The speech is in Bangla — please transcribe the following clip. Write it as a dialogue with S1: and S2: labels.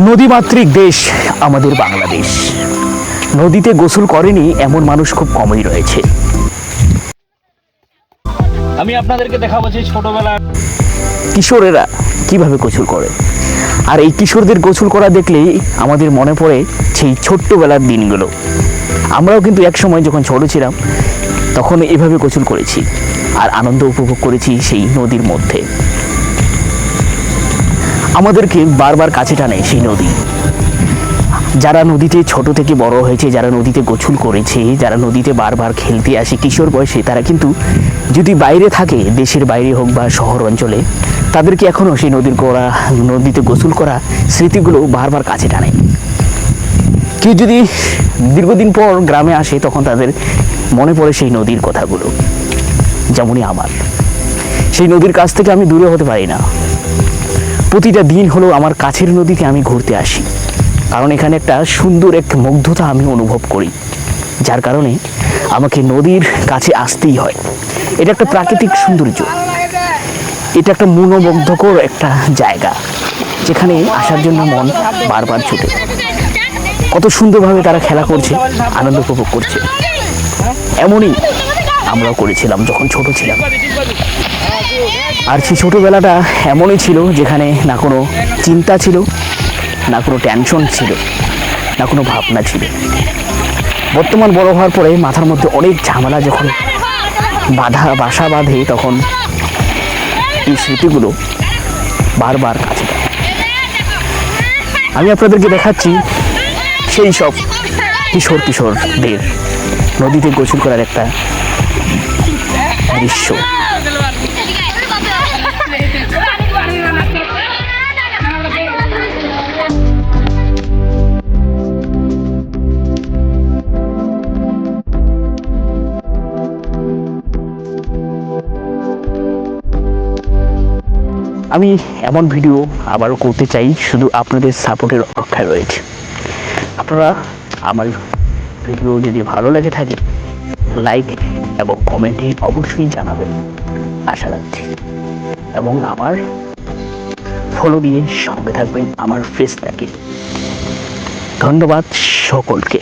S1: নদীমাতৃক দেশ আমাদের বাংলাদেশ। নদীতে গোসল করেনি এমন মানুষ খুব কমই রয়েছে।
S2: আমি আপনাদেরকে দেখাবো যে ছোটবেলার
S1: কিশোরেরা কীভাবে গোসল করে। আর এই কিশোরদের গোসল করা দেখলেই আমাদের মনে পড়ে সেই ছোট্টবেলার দিনগুলো। আমরাও কিন্তু এক সময় যখন ছোট ছিলাম তখন এভাবে গোসল করেছি আর আনন্দ উপভোগ করেছি সেই নদীর মধ্যে। আমাদেরকে বারবার কাছে টানে সেই নদী। যারা নদীতে ছোট থেকে বড় হয়েছে, যারা নদীতে গোসল করেছে, যারা নদীতে বারবার খেলতে আসে, কিশোর বয়সে তারা কিন্তু যদি বাইরে থাকে, দেশের বাইরে হোক বা শহর অঞ্চলে, তাদেরকে এখনও সেই নদীর করা নদীতে গোসল করা স্মৃতিগুলো বারবার কাছে টানে। কেউ যদি দীর্ঘদিন পর গ্রামে আসে, তখন তাদের মনে পড়ে সেই নদীর কথাগুলো, যেমনই আমার। সেই নদীর কাছ থেকে আমি দূরে হতে পারি না। প্রতিটা দিন হলো আমার কাছের নদীতে আমি ঘুরতে আসি। কারণ এখানে একটা সুন্দর এক মুগ্ধতা আমি অনুভব করি, যার কারণে আমাকে নদীর কাছে আসতেই হয়। এটা একটা প্রাকৃতিক সৌন্দর্য। এটা একটা মনোমুগ্ধকর একটা জায়গা, যেখানে আসার জন্য মন বারবার ছুটে কত সুন্দরভাবে তারা খেলা করছে, আনন্দ উপভোগ করছে। এমনই আমরাও করেছিলাম যখন ছোট ছিলাম আর সেই ছোটোবেলাটা এমনই ছিল যেখানে না কোনো চিন্তা ছিল, না কোনো টেনশন ছিল, না কোনো ভাবনা ছিল বর্তমান বড় হওয়ার পরে মাথার মধ্যে অনেক ঝামেলা যখন বাধা, বাসা বাঁধে তখন এই স্মৃতিগুলো বারবার কাছে টানে। আমি আপনাদেরকে দেখাচ্ছি সেই সব কিশোর কিশোরদের নদীতে গোসল করার একটা দৃশ্য আমি এমন ভিডিও আবারও করতে চাই, শুধু আপনাদের সাপোর্টের অপেক্ষায় রয়েছে। আপনারা আমার ভিডিও যদি ভালো লেগে থাকে লাইক এবং কমেন্টে অবশ্যই জানাবেন। আশা রাখছি। এবং আমার ফলো দিয়ে সঙ্গে থাকবেন আমার ফেসটাকে ধন্যবাদ সকলকে।